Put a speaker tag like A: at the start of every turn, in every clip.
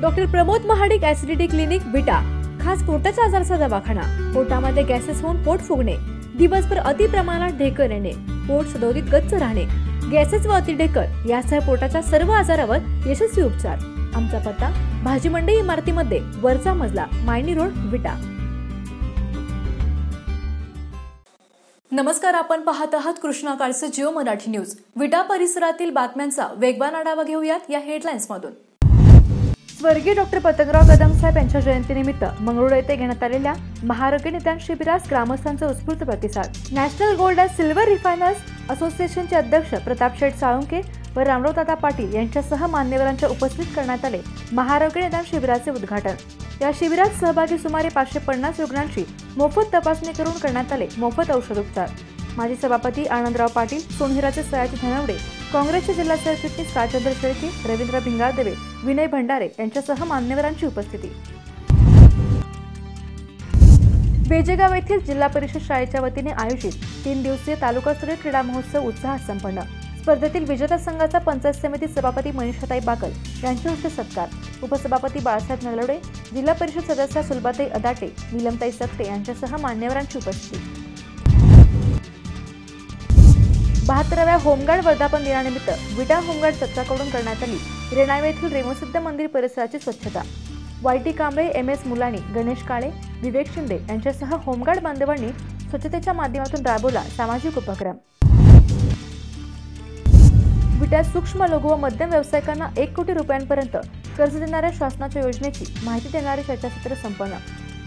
A: Doctor Pramod Mahadik acidity clinic Vita. खास पोटाच्या आजारचा दवाखाना. पोटामध्ये गॅसेस होऊन पोट फुगणे. दिवसभर अति प्रमाणात ढेकर येणे. पोट सदोदित गच्च राहणे. गॅसेस व अति ढेकर यासह पोटाच्या सर्व आजारावर यशस्वी उपचार. आमचा पत्ता भाजी मंडई इमारतीमध्ये वरचा मजला मायनी रोड विटा. नमस्कार आपण पाहत आहात कृष्णा काळचं जिओ मराठी न्यूज. विटा परिसरातील बातम्यांचा वेगवान आढावा घेऊयात या हेडलाईन्स मधून स्वर्गीय डॉक्टर पतंगराव कदम साहेब यांच्या जयंतीनिमित्त मंगळूर येथे घेण्यात आलेल्या महारोग्य निदान शिबिरास ग्रामस्थांचा उत्स्फूर्त प्रतिसाद. National gold and silver refiners असोसिएशनचे अध्यक्ष प्रताप शेठ साळुंके व रामरावदादा पाटील यांच्यासह मान्यवरांच्या उपस्थित करण्यात आले महारोग्य निदान शिबिराचे उद्घाटन. या शिबिरात सहभागी सुमारे पाचशे पन्नास रुग्णांची मोफत तपासणी करून करण्यात आले मोफत औषधोपचार. माजी सभापती आनंदराव पाटील सोनहिराचे सयाजी धनवडे काँग्रेसचे जिल्हा सरचिटणीस राजेंद्र शेळके रवींद्र भिंगारदेवे विनय भंडारे यांच्यासह मान्यवरांची उपस्थिती. बेजेगाव येथील जिल्हा परिषद शाळेच्या वतीने आयोजित तीन दिवसीय तालुकास्तरीय क्रीडा महोत्सव उत्साहात संपन्न. स्पर्धेतील विजेता संघाचा पंचायत समिती सभापती मनीषाताई बाकल यांच्या हस्ते सत्कार. उपसभापती बाळासाहेब नलवडे जिल्हा परिषद सदस्या सुलभाताई अदाटे नीलमताई सत्ते यांच्यासह मान्यवरांची उपस्थिती. बहात्तराव्या होमगार्ड वर्धापन दिनानिमित्त विटा होमगार्ड चर्चाकडून करण्यात आली. रेणावे येथील रेमसिद्ध मंदिर परिसराची स्वच्छता. Y T Kamble M S Mulani Ganesh Kale Vivek Shinde यांच्यासह होमगार्ड बांधवांनी स्वच्छतेच्या माध्यमातून राबवला सामाजिक उपक्रम. विटा सूक्ष्म लघु व मध्यम व्यावसायिकांना एक कोटी रुपयांपर्यंत कर्ज देणाऱ्या शासनाच्या योजनेची माहिती देणारे चर्चासत्र संपन्न.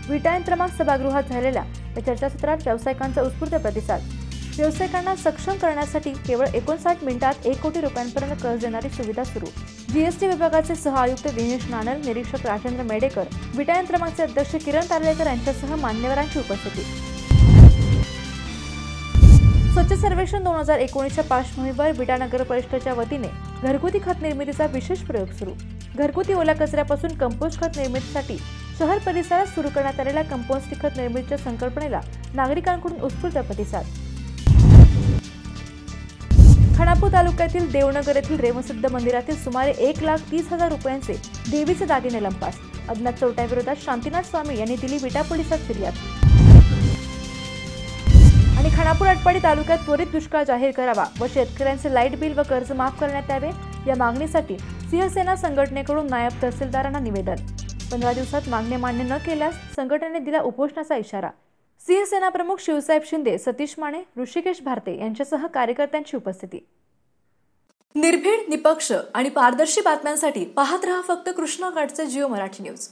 A: विटा यंत्रमाग सभागृहात झालेल्या या चर्चासत्रात व्यावसायिकांचा उत्स्फूर्त प्रतिसाद. व्यावसायिकांना सक्षम करण्यासाठी केवळ एकोणसाठ मिनिटात एक कोटी रुपयांपर्यंत कर्ज देणारी सुविधा सुरू. जीएसटी विभागाचे सह आयुक्त दिनेश नानल निरीक्षक राजेंद्र मेडेकर विटा यंत्रमागचे अध्यक्ष किरण तारलेकर यांच्यासह मान्यवरांची उपस्थिती. स्वच्छ सर्वेक्षण दोन हजार एकोणीसच्या पार्श्वभूमीवर विटा नगर परिषदेच्या वतीने घरगुती खत निर्मितीचा विशेष प्रयोग सुरू. घरगुती ओल्या कचऱ्यापासून कंपोस्ट खत निर्मितीसाठी शहर परिसरात सुरू करण्यात आलेल्या कंपोस्ट खत निर्मितीच्या संकल्पनेला नागरिकांकडून उत्स्फूर्त प्रतिसाद. खानापूर तालुक्यातील देवनगर येथील रेमसिद्ध मंदिरातील सुमारे एक लाख तीस हजार रुपयांचे देवीचे दागिने लंपास. अज्ञात चोरट्याविरोधात शांतीनाथ स्वामी यांनी दिली विटा पोलिसात फिर्याद. आणि खानापूर आटपाडी तालुक्यात त्वरित दुष्काळ जाहीर करावा व शेतकऱ्यांचे लाइट बिल व कर्ज माफ करण्यात यावे या मागणीसाठी सिंहसेना संघटनेकडून नायब तहसीलदारांना निवेदन. पंधरा दिवसात मागणी मान्य न केल्यास संघटनेने दिला उपोषणाचा इशारा. सिंहसेना प्रमुख शिवसाहेब शिंदे सतीश माने ऋषिकेश भारते यांच्यासह कार्यकर्त्यांची उपस्थिती. निर्भीड निपक्ष आणि पारदर्शी बातम्यांसाठी पाहत रहा फक्त कृष्णा जिओ मराठी न्यूज.